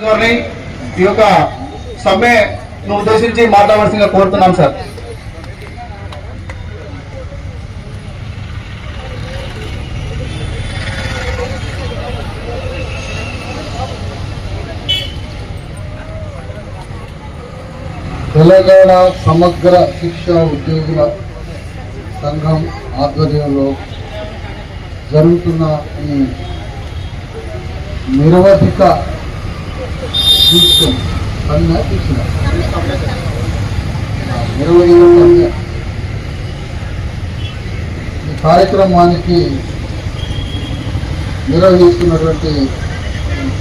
గారిని ఈ యొక్క సమ్మెను ఉద్దేశించి మాట్లాడవలసిందిగా కోరుతున్నాం సార్. తెలంగాణ సమగ్ర శిక్ష ఉద్యోగుల సంఘం ఆధ్వర్యంలో జరుగుతున్న ఈ నిరవధిక దీక్ష సమ్మె దీక్ష ఇరవై సమ్మె ఈ కార్యక్రమానికి నిర్వహిస్తున్నటువంటి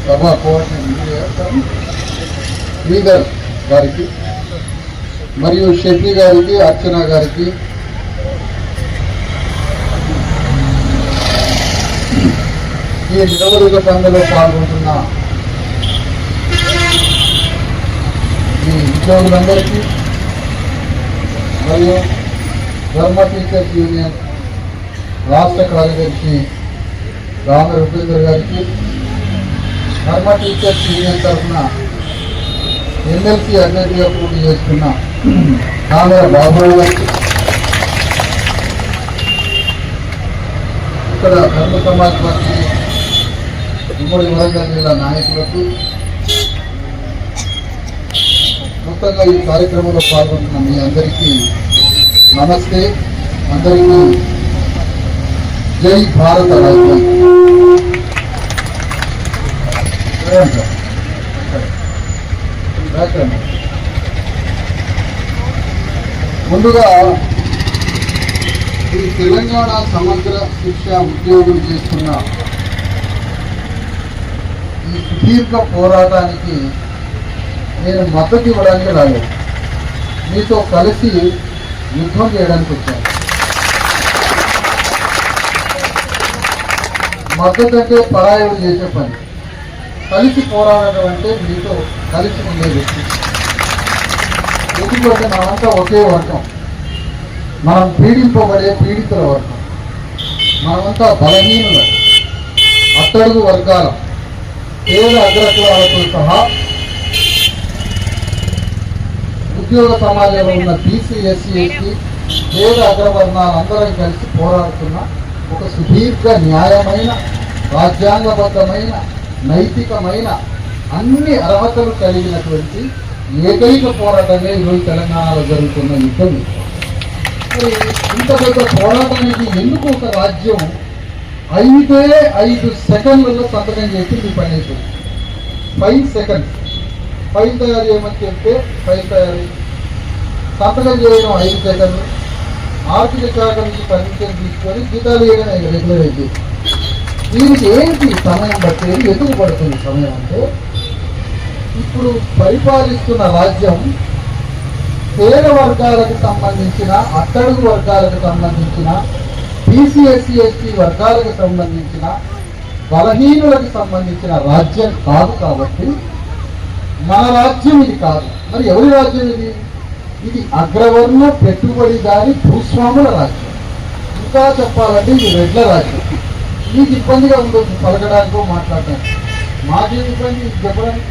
సభా కోఆర్డినేటర్ శ్రీధర్ గారికి మరియు షెట్టి గారికి అర్చన గారికి ఈ నిరవధిక సమ్మెలో పాల్గొంటున్న ఈ ఉద్యోగులందరికీ మరియు ధర్మ టీచర్స్ యూనియన్ రాష్ట్ర కార్యదర్శి రామ రూపేందర్ గారికి ధర్మ టీచర్స్ యూనియన్ తరఫున ఎమ్మెల్సీ అభ్యర్థిగా పోటీ చేస్తున్న కామర బాబు గారికి ఇక్కడ ధర్మ సమాజ్ పార్టీ ఉమ్మడి వరంగల్ జిల్లా నాయకులకు మొత్తంగా ఈ కార్యక్రమంలో పాల్గొంటున్న మీ అందరికీ నమస్తే. అందరికీ జై భారత రాజ్యం. ముందుగా ఈ తెలంగాణ సమగ్ర శిక్ష ఉద్యోగం చేస్తున్న ఈ సుదీర్ఘ పోరాటానికి నేను మద్దతు ఇవ్వడానికి రాలేదు. మీతో కలిసి యుద్ధం చేయడానికి వచ్చాను. మద్దతు అంటే పరాయుడు చేసే పని. కలిసి పోరాడడం అంటే మీతో కలిసి ఉండే వ్యక్తి. ఎందుకంటే మనంతా ఒకే వర్గం. మనం పీడింపబడే పీడితుల వర్గం. మనమంతా బలహీనుల. అట్టడుగు వర్గాల. పేద అగ్రకులాలతో సహా ఉద్యోగ సమాజంలో ఉన్న బీసీ ఎస్సీ ఎస్టీ పేద అగ్రవర్ణాలందరం కలిసి పోరాడుతున్న ఒక సుదీర్ఘ న్యాయమైన రాజ్యాంగబద్ధమైన నైతికమైన అన్ని అర్హతలు కలిగినటువంటి ఏకైక పోరాటమే ఈరోజు తెలంగాణలో జరుగుతున్న యుద్ధం. మరి ఇంత పెద్ద పోరాటానికి ఎందుకు ఒక రాజ్యం ఐదే ఐదు సెకండ్లలో సంతకం చేసి మీ పని అయిపోయింది ఫైవ్ సెకండ్స్ ఫైల్ తయారు చేయమని చెప్తే ఫైల్ తయారు సంతకం చేయడం ఐదు సెకండ్లు ఆర్థిక శాఖ నుంచి పర్మిషన్ తీసుకొని జీతాలు వేయడం ఐదు రెగ్యులర్ అయింది దీనికి ఏంటి సమయం పట్టేది ఎందుకు పడుతుంది సమయం అంటే ఇప్పుడు పరిపాలిస్తున్న రాజ్యం పేద వర్గాలకు సంబంధించిన అట్టడుగు వర్గాలకు సంబంధించిన బీసీ ఎస్సీ ఎస్టీ వర్గాలకు సంబంధించిన బలహీనులకు సంబంధించిన రాజ్యం కాదు కాబట్టి మన రాజ్యం ఇది కాదు. మరి ఎవరి రాజ్యం ఇది? ఇది అగ్రవర్ణ పెట్టుబడిదారి భూస్వాముల రాజ్యం. ఇంకా చెప్పాలంటే ఇది రెడ్ల రాజ్యం. మీకు ఇబ్బందిగా ఉండొచ్చు పలకడానికో మాట్లాడడానికి మాకే ఇబ్బంది? ఇది చెప్పడానికి.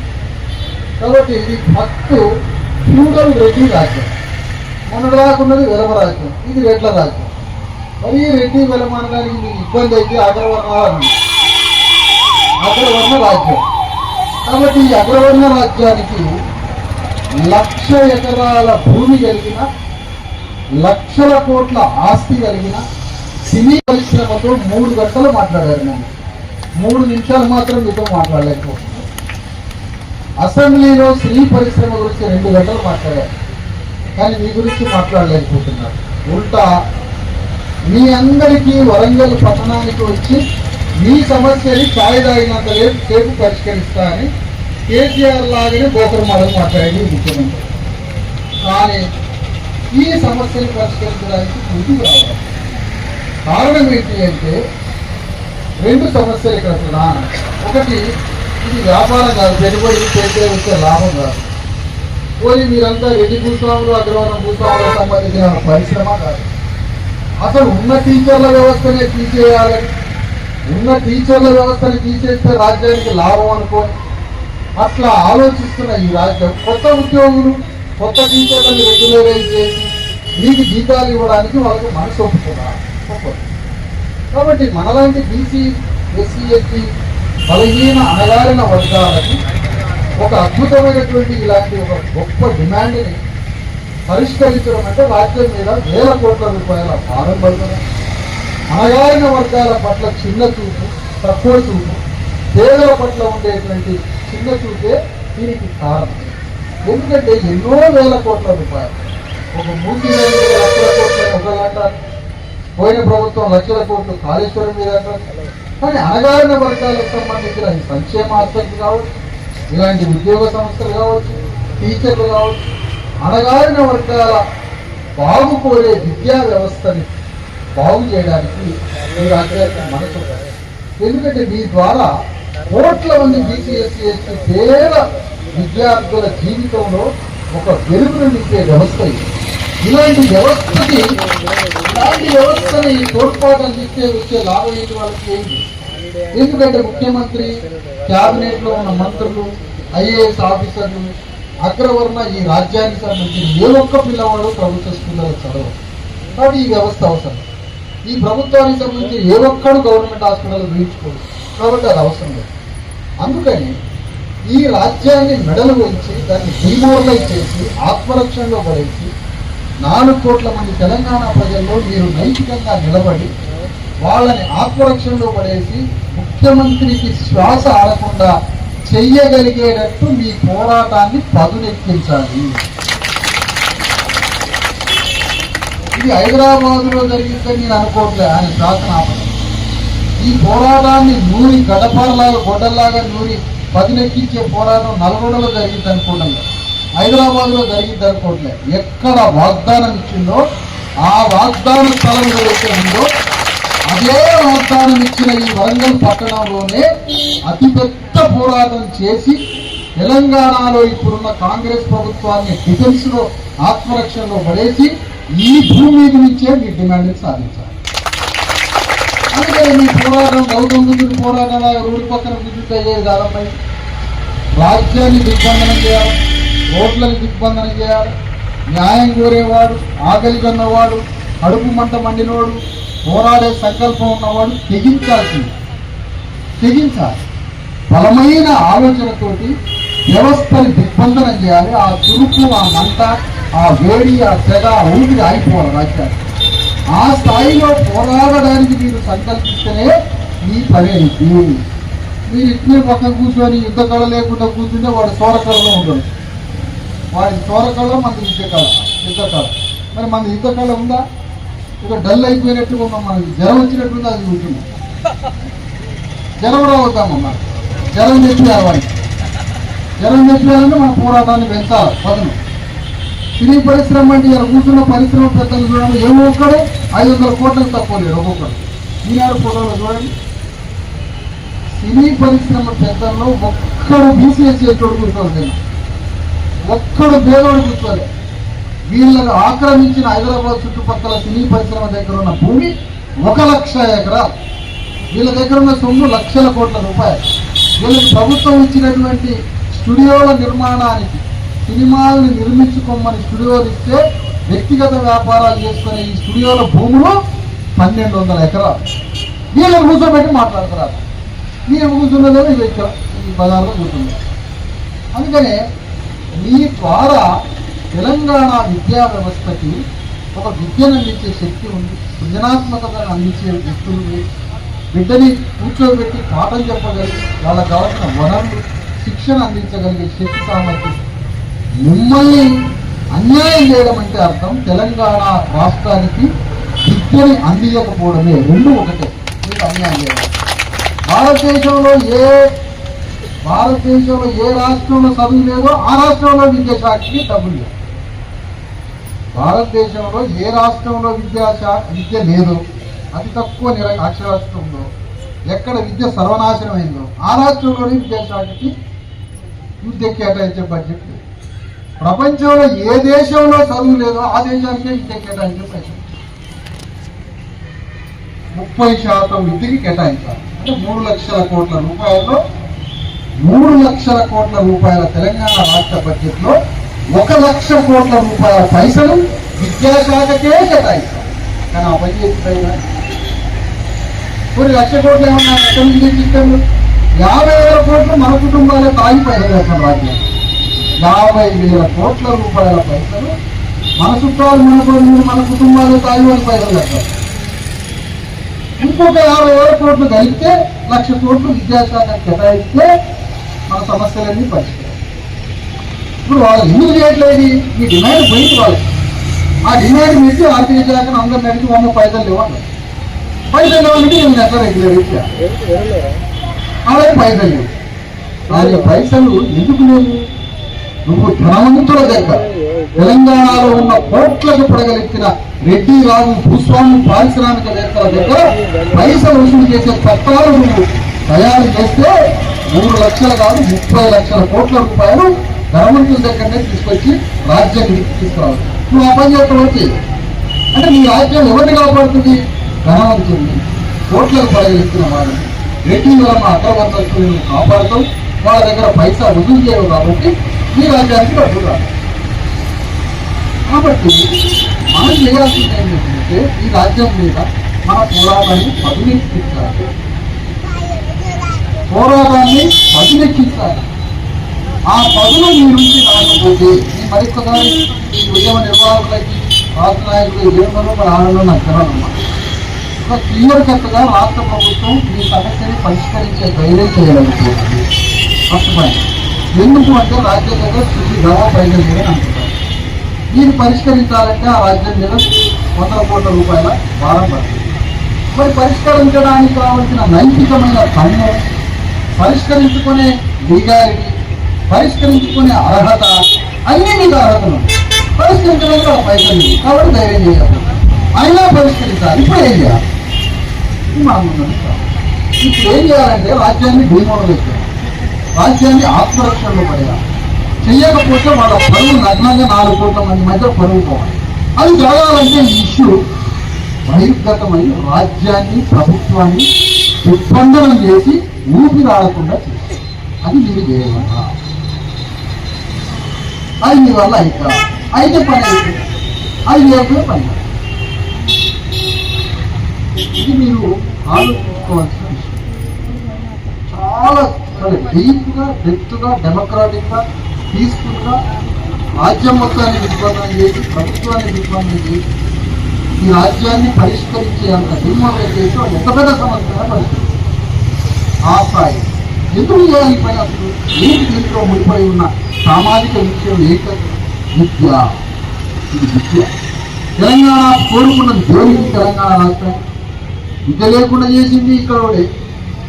కాబట్టి ఇది భక్తు ఫ్యూడల్ రెడ్డి రాజ్యం. మొన్నటి రాకున్నది వెలమ రాజ్యం. ఇది రెడ్ల రాజ్యం. మరి రెడ్డి వెలమ అనడానికి మీకు ఇబ్బంది అయితే అగ్రవర్ణ అగ్రవర్ణ రాజ్యం. కాబట్టి ఈ అగ్రవర్ణ రాజ్యానికి లక్ష ఎకరాల భూమి కలిగిన లక్షల కోట్ల ఆస్తి కలిగిన సినీ పరిశ్రమతో మూడు గంటలు మాట్లాడారు నేను మూడు నిమిషాలు మాత్రం మీతో మాట్లాడలేకపోతున్నాను అసెంబ్లీలో సినీ పరిశ్రమ గురించి రెండు గంటలు మాట్లాడారు. కానీ మీ గురించి మాట్లాడలేకపోతున్నారు ఉల్టా మీ అందరికీ వరంగల్ పట్టణానికి వచ్చి మీ సమస్యని ఛాయ్ తాగినంత లేపు సేపు పరిష్కరిస్తా అని కేసీఆర్ లాగానే బోకర్ మాటలు మాట్లాడేది ముఖ్యమంత్రి. కానీ ఈ సమస్యను పరిష్కరించడానికి ముందుకు రావాలి. కారణం ఏంటి అంటే రెండు సమస్యలు ఇక్కడ ప్రధానం. ఒకటి ఇది వ్యాపారం కాదు పెట్టుబడి పెడితే వచ్చే లాభం కాదు. పోయి మీరంతా రెడ్డి భూస్వాములు అగ్రవరం భూస్వాములకు సంబంధించిన పరిశ్రమ కాదు. అసలు ఉన్న టీచర్ల వ్యవస్థనే తీసేయాలని ఉన్న టీచర్ల వ్యవస్థను తీసేస్తే రాజ్యానికి లాభం అనుకోండి. అట్లా ఆలోచిస్తున్న ఈ రాజ్యం కొత్త ఉద్యోగులు కొత్త టీచర్లను రెగ్యులరైజ్ చేసి మీకు జీతాలు ఇవ్వడానికి వాళ్ళకు మనసు ఒప్పుకోరా. కాబట్టి మనలాంటి బీసీ ఎస్సీ ఎస్టీ బలహీన అణగారిన వర్గాలకి ఒక అద్భుతమైనటువంటి ఇలాంటి ఒక గొప్ప డిమాండ్ని పరిష్కరించడం అంటే రాజ్యం మీద వేల కోట్ల రూపాయల భారం పడుతుంది. అణగారిన వర్గాల పట్ల చిన్న చూపు తక్కువ చూపు పేదల పట్ల ఉండేటువంటి చిన్న చూస్తే దీనికి కారణం. ఎందుకంటే ఎన్నో వేల కోట్ల రూపాయలు. ఒక మూడు వేల లక్షల కోట్ల ఒకళ్ళు పోయిన ప్రభుత్వం లక్షల కోట్లు కాళేశ్వరం మీద కానీ అణగారిన వర్గాలకు సంబంధించిన ఈ సంక్షేమ ఆస్పత్రి కావచ్చు ఇలాంటి ఉద్యోగ సంస్థలు కావచ్చు టీచర్లు కావచ్చు అణగారిన వర్గాల బాగు కోరే విద్యా వ్యవస్థని బాగు చేయడానికి మీరు రాజ్యాంగం మనసు ఎందుకంటే మీ ద్వారా కోట్ల మంది బీసీఎస్సీ పేద విద్యార్థుల జీవితంలో ఒక వెలుగును నిచ్చే వ్యవస్థ ఇది. ఇలాంటి వ్యవస్థకి ఇలాంటి వ్యవస్థని తోడ్పాటు అందిస్తే వచ్చే లాభం ఏంటి వాళ్ళకి ఏంటి ఎందుకంటే ముఖ్యమంత్రి క్యాబినెట్లో ఉన్న మంత్రులు ఐఏఎస్ ఆఫీసర్లు అగ్రవర్ణ ఈ రాజ్యానికి సంబంధించిన ఏ ఒక్క పిల్లవాడు ప్రభుత్వ స్కూల్లో చదవరు. కాబట్టి ఈ వ్యవస్థ అవసరం. ఈ ప్రభుత్వానికి సంబంధించి ఏ ఒక్కడు గవర్నమెంట్ హాస్పిటల్ చూయించుకోడు కాబట్టి అది అవసరం లేదు. అందుకని ఈ రాజ్యాన్ని మెడలు వంచి దాన్ని డిమోరలైజ్ చేసి ఆత్మరక్షణలో పడేసి నాలుగు కోట్ల మంది తెలంగాణ ప్రజల్లో మీరు నైతికంగా నిలబడి వాళ్ళని ఆత్మరక్షణలో పడేసి ముఖ్యమంత్రికి శ్వాస ఆడకుండా చెయ్యగలిగేటట్టు మీ పోరాటాన్ని పదునెక్కించాలి. ఇది హైదరాబాద్లో జరిగిందని నేను అనుకోవట్లే ఆయన శాసన ఈ పోరాటాన్ని నూరి గడపలాగా గొడ్డల్లాగా నూరి పదినెక్కించే పోరాటం నల్గొండలో జరిగింది అనుకోవడం హైదరాబాద్లో జరిగింది అనుకోవట్లే ఎక్కడ వాగ్దానం ఇచ్చిందో ఆ వాగ్దాన స్థలం ఏదైతే ఉందో అదే వాగ్దానం ఇచ్చిన ఈ వరంగల్ పట్టణంలోనే అతిపెద్ద పోరాటం చేసి తెలంగాణలో ఇప్పుడున్న కాంగ్రెస్ ప్రభుత్వాన్ని డిఫెన్స్లో ఆత్మరక్షణలో పడేసి ఈ భూమి నుంచే మీ డిమాండ్ సాధించాలి. మీ పోరాటం గౌతమ బుద్ధుడి పోరాటం రోడ్డు పక్కన విద్యుత్ అయ్యేది కాదమ్మా రాజ్యాన్ని దిగ్బంధనం చేయాలి రోడ్లను దిగ్బంధనం చేయాలి. న్యాయం కోరేవాడు ఆకలి కన్నవాడు కడుపు మంట మండినోడు పోరాడే సంకల్పం ఉన్నవాడు తెగించాల్సింది. తెగించాలి. బలమైన ఆలోచనతోటి వ్యవస్థని దిగ్బంధనం చేయాలి. ఆ చురుకు ఆ మంట ఆ వేడి ఆ తెగ ఆ ఊపిరి ఆగిపోవాలి రాజ్యాన్ని ఆ స్థాయిలో పోరాడడానికి మీరు సంకల్పిస్తేనే మీ పని అయింది మీరు ఇట్లే పక్కన కూర్చొని యుద్ధ కళ లేకుండా కూర్చుంటే వాడు సోర ఉంటాడు. వాడి సోర మన యుద్ధ కళ యుద్ధ కళ. మరి మన యుద్ధ కళ ఉందా? ఇక డల్ అయిపోయినట్టుగా ఉన్నాం మనకి జ్వరం వచ్చినట్టుంది? అది ఉంటుంది. జ్వరం రావద్దామమ్మా జ్వరం తెప్పియాలి వాడికి జ్వరం తెప్పియాలంటే మన పోరాటాన్ని పెంచాలి. పదను. సినీ పరిశ్రమ అంటే ఇలా కూర్చున్న పరిశ్రమ పెద్దలు చూడండి. ఏ ఒక్కడు ఐదు వందల కోట్లకు తక్కువ లేడు. ఒక్కొక్కడు. ఈనాడు ఫోటోలో చూడండి. సినీ పరిశ్రమ పెద్దల్లో ఒక్కడు బీసీఎస్ చేసేటోడు కూర్చోలేదు ఒక్కడు పేదోడు కూర్చోలే వీళ్ళను ఆక్రమించిన హైదరాబాద్ చుట్టుపక్కల సినీ పరిశ్రమ దగ్గర ఉన్న భూమి ఒక లక్ష ఎకరాలు. వీళ్ళ దగ్గర ఉన్న సొమ్ము లక్షల కోట్ల రూపాయలు. వీళ్ళకి ప్రభుత్వం ఇచ్చినటువంటి స్టూడియోల నిర్మాణానికి సినిమాలను నిర్మించుకోమని స్టూడియోలు ఇస్తే వ్యక్తిగత వ్యాపారాలు చేసుకునే ఈ స్టూడియోల భూములు పన్నెండు వందల ఎకరాలు. వీళ్ళు కూర్చోబెట్టి మాట్లాడుతున్నారు మీరు కూర్చున్నదేమో ఇది ఇక్కడ ఈ బజార్లో కూర్చున్నారు అందుకనే మీ ద్వారా తెలంగాణ విద్యా వ్యవస్థకి ఒక విద్యను అందించే శక్తి ఉంది. సృజనాత్మకతను అందించే వ్యక్తులు ఉంది. బిడ్డని కూర్చోబెట్టి పాఠం చెప్పగలిగి వాళ్ళకి కావాల్సిన వనరులు శిక్షణ అందించగలిగే శక్తి సామర్థ్యం మిమ్మల్ని అన్యాయం చేయడం అంటే అర్థం తెలంగాణ రాష్ట్రానికి విద్యని అందించకపోవడమే రెండు ఒకటే. మీకు అన్యాయం చేయడం. భారతదేశంలో ఏ భారతదేశంలో ఏ రాష్ట్రంలో చదువు లేదో ఆ రాష్ట్రంలో విద్యాశాఖకి డబ్బులు లేదు భారతదేశంలో ఏ రాష్ట్రంలో విద్యాశాఖ విద్య లేదు. అతి తక్కువ నిర అక్షరాస్యత ఎక్కడ విద్య సర్వనాశనమైందో ఆ రాష్ట్రంలోనే విద్యాశాఖకి విద్య కేటాయించే బడ్జెట్ లేదు. ప్రపంచంలో ఏ దేశంలో చదువు లేదో ఆ దేశానికే విద్య కేటాయించే ముప్పై శాతం విద్యకి కేటాయించాలి. అంటే మూడు లక్షల కోట్ల రూపాయల్లో మూడు లక్షల కోట్ల రూపాయల తెలంగాణ రాష్ట్ర బడ్జెట్లో ఒక లక్ష కోట్ల రూపాయల పైసలు విద్యాశాఖకే కేటాయిస్తాం కానీ ఆ పని చేసి కొన్ని లక్ష కోట్లు ఏమన్నా ఎక్కడి నుంచి తెచ్చిస్తాము యాభై వేల కోట్లు మన కుటుంబాలే తాగి అసలు రాజ్యాంగం యాభై వేల కోట్ల రూపాయల పైసలు మన చుట్టాలు మన బంధువులు మన కుటుంబాలు తాగి పైసలు కట్టారు. ఇంకొక యాభై వేల కోట్లు కలిపితే లక్ష కోట్లు విద్యాశాఖ కేటాయిస్తే మన సమస్యలన్నీ పరిష్కారం. ఇప్పుడు వాళ్ళు ఎందుకు చేయట్లేదు ఈ డిమాండ్ పోయింది వాళ్ళకి. ఆ డిమాండ్ పెట్టి ఆర్థిక శాఖను అందరు నడిచి వంద పైసలు లేవన్నారు పైసలు లేవంటే నేను ఎక్కడ రెగ్యులర్ ఇచ్చా అలాగే పైసలు లేవు. దాని పైసలు ఎందుకు లేవు? నువ్వు ధనవంతుల దగ్గర తెలంగాణలో ఉన్న కోట్లకు పడగలిగిన రెడ్డి రాజు భూస్వామి పారిశ్రామికవేత్తల దగ్గర పైసలు వసూలు చేసే చట్టాలు నువ్వు తయారు చేస్తే మూడు లక్షలు కాదు ముప్పై లక్షల కోట్ల రూపాయలు ధనవంతుల దగ్గరనే తీసుకొచ్చి రాజ్యాన్ని తీసుకురావాలి. నువ్వు ఆ పని చేస్తావు వచ్చి? అంటే నీ రాజ్యం ఎవరిని కాపాడుతుంది? ధనవంతుల్ని కోట్లకు పడగలిగిన వారిని. రెడ్డి వలన అగ్రవర్తస్తులను కాపాడుతాం వాళ్ళ దగ్గర పైసా వసూలు చేయవు కాబట్టి ఈ రాజ్యానికి డబ్బులు రాదు కాబట్టి మనం చేయాల్సింది ఏంటంటే ఈ రాజ్యం మీద మన పోరాటాన్ని పదిలెక్కించాలి పోరాటాన్ని పదిలెక్కించాలి ఆ పదులు మీ నుంచి రాకపోతే ఈ మరొకసారి ఈ ఉద్యమ నిర్వాహకులకి రాష్ట్ర నాయకులు ఏమో మన ఆనందం నాకు తెలవదమ్మా ఒక క్లియర్ కట్గా రాష్ట్ర ప్రభుత్వం మీ సమస్యని పరిష్కరించే ధైర్యం చేయగలుగుతుంది. First point. ఎందుకు అంటే రాజ్యం దగ్గర స్థితి గవ ప్రయోజనం లేదని దీన్ని పరిష్కరించాలంటే ఆ రాజ్యం మీద వందల కోట్ల రూపాయల భారం పడుతుంది. మరి పరిష్కరించడానికి కావలసిన నైతికమైన పన్ను పరిష్కరించుకునే లీగాలిటీ పరిష్కరించుకునే అర్హత అన్నీ మీకు అర్హతలు పరిష్కరించడానికి ఆ పైసలు కాబట్టి ధైర్యం చేయాలి. అయినా పరిష్కరించాలి. ఇప్పుడు ఏం చేయాలి? ఇది ముందు ఇప్పుడు ఏం చేయాలంటే రాజ్యాన్ని భూమి చేయాలి రాజ్యాన్ని ఆత్మరక్షణలో పడేయాలి చెయ్యకపోతే వాళ్ళ పరువు నగ్నంగా నాలుగు కోట్ల మంది మధ్య పరువు పోవాలి. అది జరగాలంటే ఈ ఇష్యూ బహిర్గతమై రాజ్యాన్ని ప్రభుత్వాన్ని దిగ్బంధనం చేసి ఊపిరాడకుండా చేయాలి. అది మీరు చేయగలరా అది మీ వల్ల అయితే అయితే పని అవుతుంది అది లేకపోతే పని ఇది మీరు ఆలోచించుకోవాల్సిన విషయం. చాలా డీప్గా డెప్త్గా డెమోక్రాటిక్గా పీస్ఫుల్గా రాజ్యం మొత్తాన్ని విధ్వంసం చేసి ప్రభుత్వాన్ని విధ్వంసం చేసి ఈ రాజ్యాన్ని పరిష్కరించే అంత నిర్మాణం చేసి ఒక ఎంత పెద్ద సమస్య పరిస్థితి ఆ స్థాయి ఎందుకు చేయాలి పని అసలు? ఏంటి దీంట్లో ముడిపడి ఉన్న సామాజిక విషయం ఏక విద్య. ఇది విద్య. తెలంగాణ కోరుకున్నది దేనికి తెలంగాణ రాష్ట్రం. విద్య లేకుండా చేసింది ఇక్కడ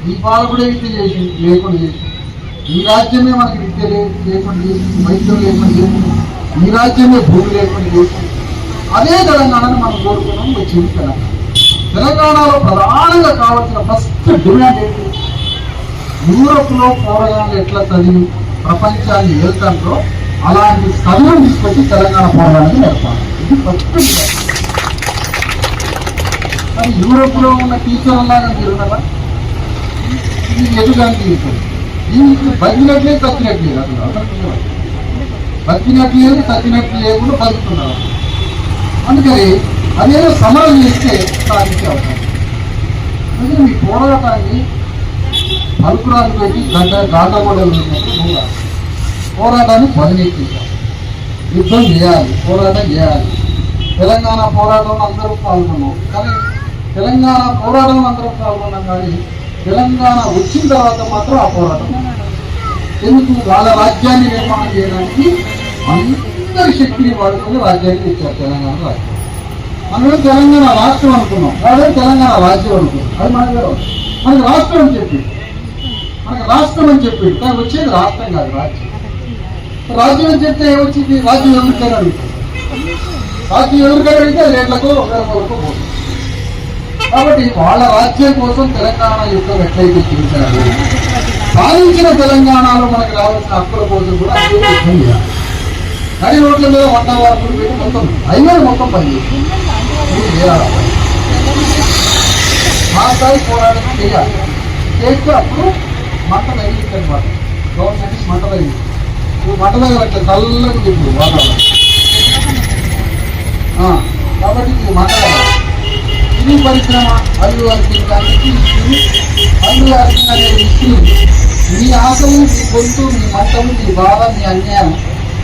ఈ పాలకుడే విద్య చేసి లేకుండా చేసింది ఈ రాజ్యమే మనకి విద్య లేకుండా చేసింది వైద్యం లేకుండా చేసింది ఈ రాజ్యమే భూమి లేకుండా చేసింది అదే తెలంగాణను మనం కోరుకున్నాం వచ్చింది తెలంగాణ. తెలంగాణలో ప్రధానంగా కావాల్సిన ఫస్ట్ డిమాండ్ ఏంటి? యూరోప్లో పోరాటాలు ఎట్లా చదివి ప్రపంచాన్ని వెళ్తాంతో అలాంటి చదువును తీసుకొచ్చి తెలంగాణ పోరాటానికి నడపాలి. ఇది ఫస్ట్ డిమాండ్. మరి యూరోప్లో ఉన్న టీచర్ లాగా మీరు ఇది ఎదుగానికి టీచర్ దీనికి బతికినట్లే తచ్చినట్లే అసలు అసలు బతికినట్లు లేదు తచ్చినట్లు లేకుండా బతుకుతున్నారు అందుకని అదేదో సమరం చేస్తే సాధించే అవకాశం అందుకని మీ పోరాటాన్ని పలుకురాలు పెట్టి గడ్డ గాండగోడలు పోరాటాన్ని బదిలీకించాలి యుద్ధం చేయాలి పోరాటం చేయాలి తెలంగాణ పోరాటంలో అందరూ పాల్గొన్నాం. కానీ తెలంగాణ పోరాటంలో అందరూ పాల్గొన్నాం కానీ తెలంగాణ వచ్చిన తర్వాత మాత్రం ఆ పోరాటం. ఎందుకు? వాళ్ళ రాజ్యాన్ని నిర్మాణం చేయడానికి అందరి శక్తిని వాడుకొని రాజ్యాన్ని ఇచ్చారు తెలంగాణ రాజ్యం మనం తెలంగాణ రాష్ట్రం అనుకున్నాం. వాళ్ళే తెలంగాణ రాజ్యం అనుకున్నాం అది మన మనకి రాష్ట్రం అని చెప్పి. మనకి రాష్ట్రం అని చెప్పి. కానీ వచ్చేది రాష్ట్రం కాదు రాజ్యం. రాజ్యం అని చెప్తే ఏమొచ్చింది? రాజ్యం ఎవరికైనా అడుగుతుంది. రాజ్యం ఎవరికైనా అడిగితే రేట్లకు ఒకరి వరకు పోతుంది. కాబట్టి వాళ్ళ రాజ్యం కోసం తెలంగాణ యుద్ధం ఎట్లయితే చేశారు. సాధించిన తెలంగాణలో మనకు రావాల్సిన హక్కుల కోసం కూడా యుద్ధం చేయాలి. నడి రోడ్ల మీద వంద వార్పులు పెట్టి మొత్తం హైవే మొత్తం పనిచేస్తుంది ఇది మా స్థాయి పోరాటం చేయాలి. చేస్తే అప్పుడు మంట తగ్గించనమాట గవర్నమెంట్ మంటలైంది నువ్వు మంటలు పెట్టే చల్లగా ఉంది ఇప్పుడు వాతావరణం. కాబట్టి ఇది మంటల ఇది పరిశ్రమ అల్లు అర్జున్ గారికి అల్లు అర్జున్ అనేది ఇస్తుంది మీ ఆశలు మీ గొంతు మీ మతము మీ బాధ మీ అన్యాయం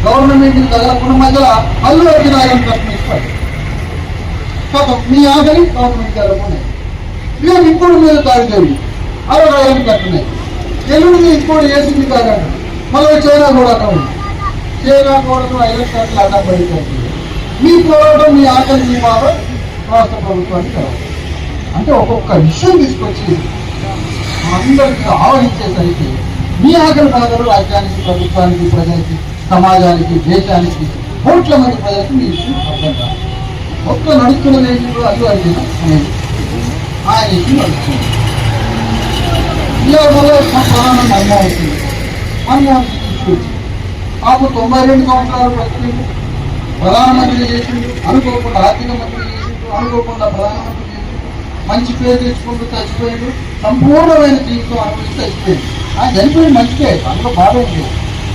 గవర్నమెంట్ తగలకుండా మధ్య అల్లు అర్జున్ ఆయన ప్రశ్నిస్తారు పాపం మీ ఆశలు గవర్నమెంట్ తగలకున్నాయి ఇక ఇప్పుడు మీరు దాడి జరిగి అరవై ఐదు కట్టున్నాయి. ఎల్లుండి ఇప్పుడు ఏసీబీ కాదంట. మళ్ళీ చైనా కూడా ఉంది. చైనా కూడా ఐదు కట్టలు అడ్డం పడిపోతుంది మీ పోరాటం మీ ఆకలి మీ బాధ రాష్ట్ర ప్రభుత్వానికి కావాలి అంటే ఒక్కొక్క విషయం తీసుకొచ్చి అందరికీ ఆవహించేసరికి మీ ఆకలి బాధలు రాజ్యానికి ప్రభుత్వానికి ప్రజలకి సమాజానికి దేశానికి కోట్ల మంది ప్రజలకు మీ ఇష్యూ అర్థం కాదు. ఒక్క నడుస్తున్న నేషన్లో అల్లు అర్జున అనేది ఆయన ఇష్యూ నడుస్తుంది. ఇవాళ ప్రధాన మన్మోహన్ సింగ్ మన్మోహన్ సింగ్ ఇష్యూ పాపం తొంభై రెండు సంవత్సరాలు బతికిండు ప్రధానమంత్రి చేసిండు అనుకోకుండా ఆర్థిక మంత్రి అనుకోకుండా ప్రధానమంత్రి మంచి పేరు తెచ్చుకుంటూ చచ్చిపోయాడు. సంపూర్ణమైన జీవితం అనుభవించి చచ్చిపోయాడు. ఆయన చనిపోయింది మంచిదే అందులో బాధ ఏం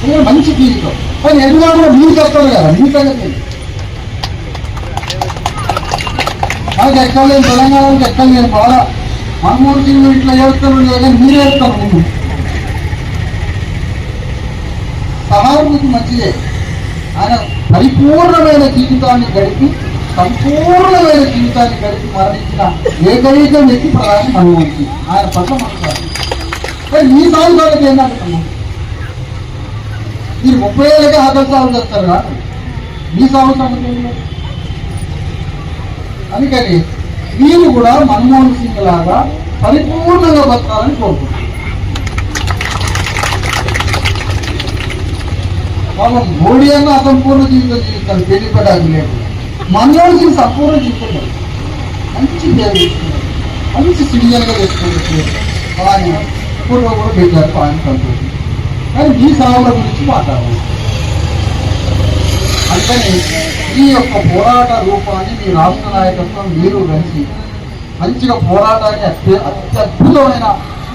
ఎందుకంటే మంచి జీవితం. కానీ ఎదుగుదల కూడా మీరు చెప్తారు కదా మీ సంగతి ఏంటి? నాకు ఎక్కలేని తెలంగాణకి ఎక్కలేని బాధ. మనమూరు సింగ్ ఇట్లా చేస్తాను లేదా మీరు ఏడుతారు ముందు. సహానుభూతి మంచిదే. ఆయన పరిపూర్ణమైన జీవితాన్ని గడిపి సంపూర్ణమైన జీవితాన్ని గడిపి మరణించిన ఏకైక వ్యక్తి ప్రధాని మన్మోహన్ ఆయన పట్ల మనసు కానీ మీ సాగు వాళ్ళకి ఏంటంటున్నాం మీరు ముప్పై ఏళ్ళకే హద్దలు సాగు చేస్తారు కాదు? మీ సాగు అందుకని మీరు కూడా మన్మోహన్ సింగ్ లాగా పరిపూర్ణంగా బతకాలని కోరుకుంటున్నారు. పాపం మోడీ అన్న అసంపూర్ణ జీవితం జీవితాలు పెళ్ళిపడానికి లేదు. మనలోకి సింగ్ సంపూర్ణ మంచి మంచి సిటిజన్గా తెచ్చుకున్నారు అలాగే ఫోటో కూడా పెట్టారు ఆయన సంతోషం కానీ ఈ సాగుల గురించి మాట్లాడాలి అందుకని ఈ యొక్క పోరాట రూపాన్ని మీ రాష్ట్ర నాయకత్వం మీరు కలిసి మంచిగా పోరాటాన్ని అత్య అత్యద్భుతమైన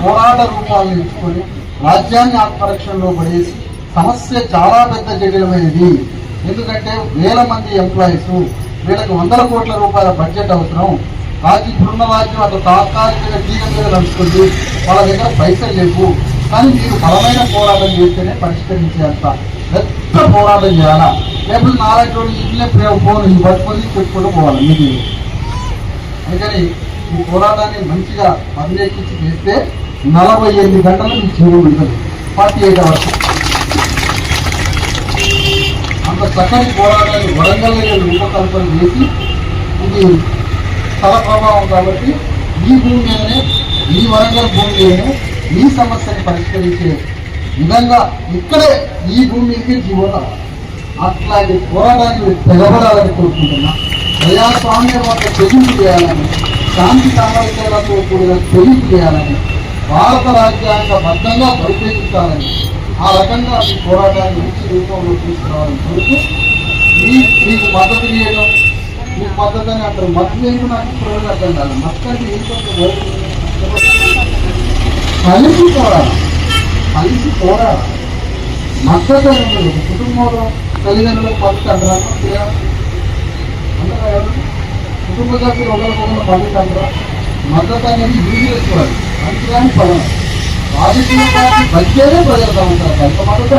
పోరాట రూపాలను ఎంచుకొని రాజ్యాన్ని ఆత్మరక్షణలో పడేసి సమస్య చాలా పెద్ద జటిలమైనది. ఎందుకంటే వేల మంది ఎంప్లాయీస్ వీళ్ళకి వందల కోట్ల రూపాయల బడ్జెట్ అవసరం. రాజ్యం ఇప్పుడున్న రాజ్యం అటు తాత్కాలికంగా జీవం మీద వాళ్ళ దగ్గర పైసలు లేవు. కానీ మీరు బలమైన పోరాటం చేస్తేనే పరిష్కరించేంత పెద్ద పోరాటం చేయాలా? లేకపోతే నాలుగు రోజులు ఇంట్లో ఫోన్ ఈ పట్టుకొని పెట్టుకుంటూ పోవాలి మీకు అందుకని ఈ పోరాటాన్ని మంచిగా పర్యవేక్షించి చేస్తే నలభై ఎనిమిది గంటలు మీకు జీవం ఉంటుంది ఫార్టీ ఎయిట్ అవర్స్. అంత చక్కని పోరాటాన్ని వరంగల్ రూపకల్పన చేసి ఇది స్థల ప్రభావం కాబట్టి ఈ భూమి మీదనే ఈ వరంగల్ భూమి మీదనే ఈ సమస్యని పరిష్కరించే విధంగా ఇక్కడే ఈ భూమి మీదకి జీవన అట్లాంటి పోరాటాన్ని తెలబడాలని కోరుకుంటున్నా. ప్రజాస్వామ్యం వద్ద చెల్లింపు చేయాలని శాంతి సామర్థ్యాలతో కూడిన చెల్లింపు చేయాలని భారత రాజ్యాంగ బద్ధంగా పరిపేక్షించాలని ఆ రకంగా మీ పోరాటాన్ని మంచి రూపంలో తీసుకురావాలని కోరుతూ మీ మీకు మద్దతు చేయడం మీకు మద్దతు అని అంటారు. మద్దతు ఏంటో నాకు ఇప్పుడు అర్థం కాదు మద్దతు అంటే ఏంటో కలిసి పోరాడాలి కలిసి పోరాడాలి మద్దతు అనేది కుటుంబంలో తల్లిదండ్రులకు మద్దతు అంటారా అందరూ అంటారా కుటుంబ సభ్యులు ఒకరికొకరు మద్దతు అంటారా మద్దతు అనేది యూజ్ చేసుకోవాలి. మంచిగాని పడాలి రాజకీయ పార్టీ బతికేదే ప్రజల సమస్యలు ఎంత మద్దతు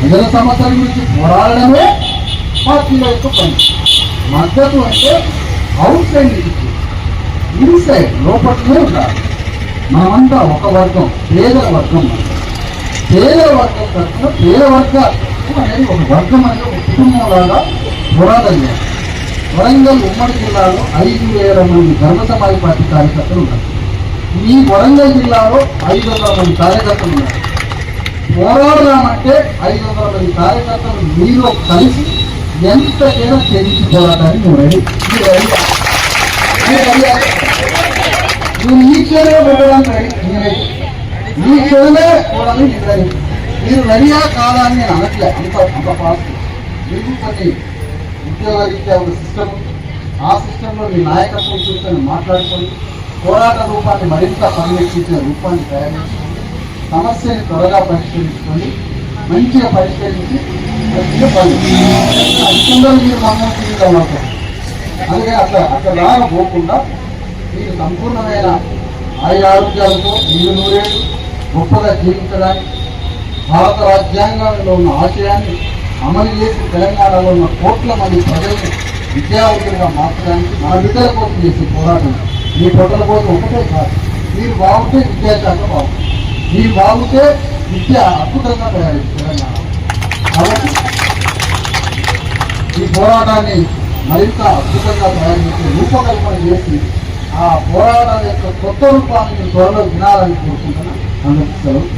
ప్రజల సమస్యల గురించి పోరాడమే పార్టీల యొక్క పని. మద్దతు అంటే అవుట్ సైడ్ నుంచి ఇన్సైడ్ లోపలనే ఉండాలి. మనమంతా ఒక వర్గం పేదల వర్గం. మనం. పేదల వర్గం తరఫున పేద వర్గాలు అనేది ఒక వర్గం అనేది ఒక కుటుంబం లాగా పోరాటం చేయాలి వరంగల్ ఉమ్మడి జిల్లాలో ఐదు వేల మంది ధర్మ సమాజ పార్టీ కార్యకర్తలు ఉన్నారు. ఈ వరంగల్ జిల్లాలో ఐదు వందల మంది కార్యకర్తలు ఉన్నారు. పోరాడదామంటే ఐదు వందల మంది కార్యకర్తలు మీలో కలిసి ఎంతకైనా తెగించి పోరాటానికి నువ్వు రెడీ మీరు రెడీ నువ్వు ఈ క్షణమే పెట్టడానికి రెడీ నేను ఈ క్షణమే పోవడానికి నేను రెడీ మీరు రెడీయా కాదా అని నేను అనట్లే. అంత అంత ఫాస్ట్ మీకు కొన్ని ఉద్యోగ రీత్యా ఒక సిస్టమ్ ఆ సిస్టంలో మీ నాయకత్వం చూసుకొని మాట్లాడుకోండి పోరాట రూపాన్ని మరింత పరిరక్షించిన రూపాన్ని తయారు చేసుకోండి సమస్యని త్వరగా పరిష్కరించుకొని మంచిగా పరిష్కరించి మంచిగా మీరు మమ్మల్ని తీయగలుగుతారు అందుకే అట్లా అట్లా దాని పోకుండా మీరు సంపూర్ణమైన ఆయుర ఆరోగ్యాలతో మీరు నూరేళ్ళు గొప్పగా జీవించడానికి భారత రాజ్యాంగంలో ఉన్న ఆశయాన్ని అమలు చేసి తెలంగాణలో ఉన్న కోట్ల మంది ప్రజలను విద్యావంతులుగా మార్చడానికి మన బిడ్డల కోసం చేసే పోరాటం. మీ పొట్టల కోసం ఒకటే కాదు మీరు బాగుంటే విద్యాశాఖ బాగుంటుంది మీరు బాగుంటే విద్య అద్భుతంగా తయారు తెలంగాణ. కాబట్టి ఈ పోరాటాన్ని మరింత అద్భుతంగా తయారు చేసే రూపకల్పన చేసి ఆ పోరాటం యొక్క కొత్త రూపాన్ని త్వరలో వినాలని కోరుకుంటున్నాను. అందరికీ సెలవు.